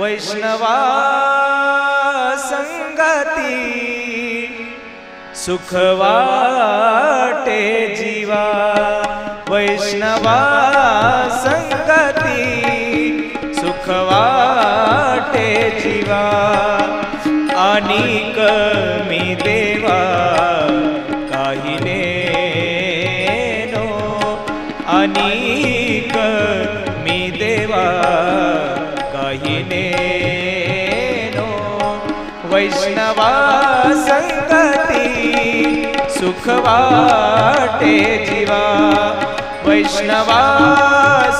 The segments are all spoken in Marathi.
वैष्णवा संगती सुखवाटे जीवा वैष्णवा संगती सुखवा अनिक मी देवा काही नेनो अनिक मी देवा काही नेनो. वैष्णवा संगती सुख वाटे जीवा. वैष्णवा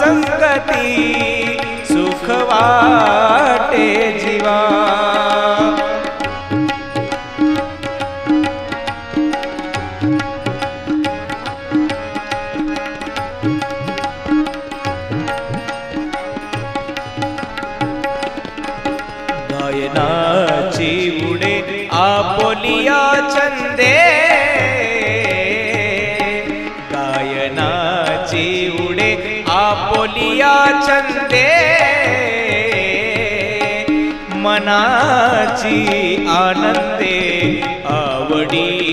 संगती गायनाची उडे आपोलिया छंदे गायनाची उडे आपोलिया छंदे मनाची आनंदे आवडीने।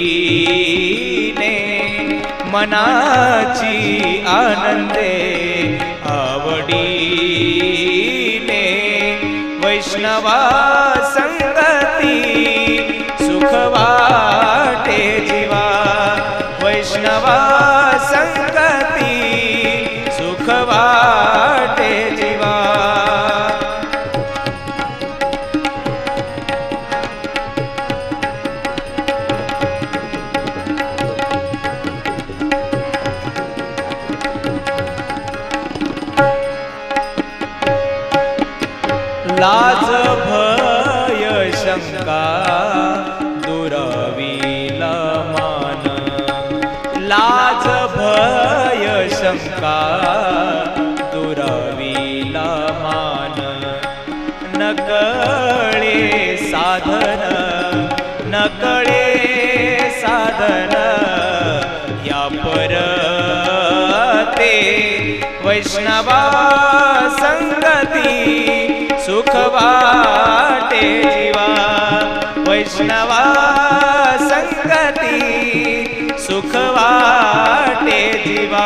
मनाची आनंदे लाज भय शंका दुरावीला मान. लाज भय शंका दुरावीला मान. नकळे साधन नकळे साधन या परते वैष्णवा संगती. वैष्णवा संगती सुखवाटे जीवा.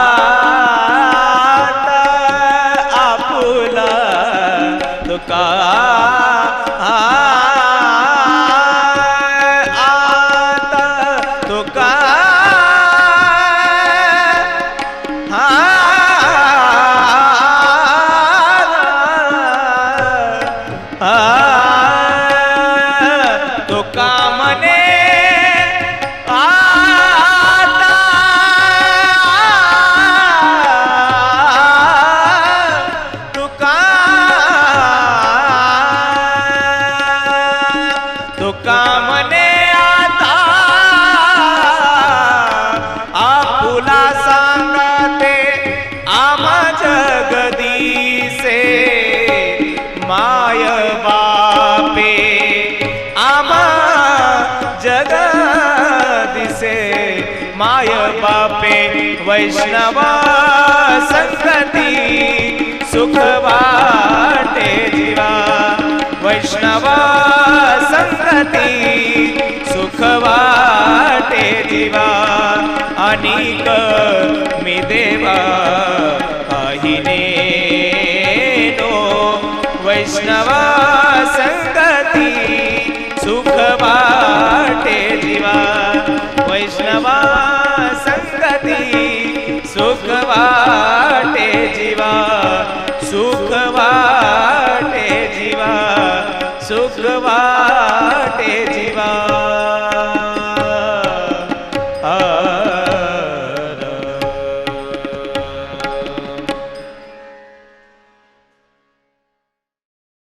し माय बापे वैष्णवा संगती सुख वाटे जीवा. वैष्णवा संगती सुख वाटे जीवा. अनिक मी देवा अहिने नो. वैष्णवा संगती सुख वाटे जीवा. वैष्णवा संगती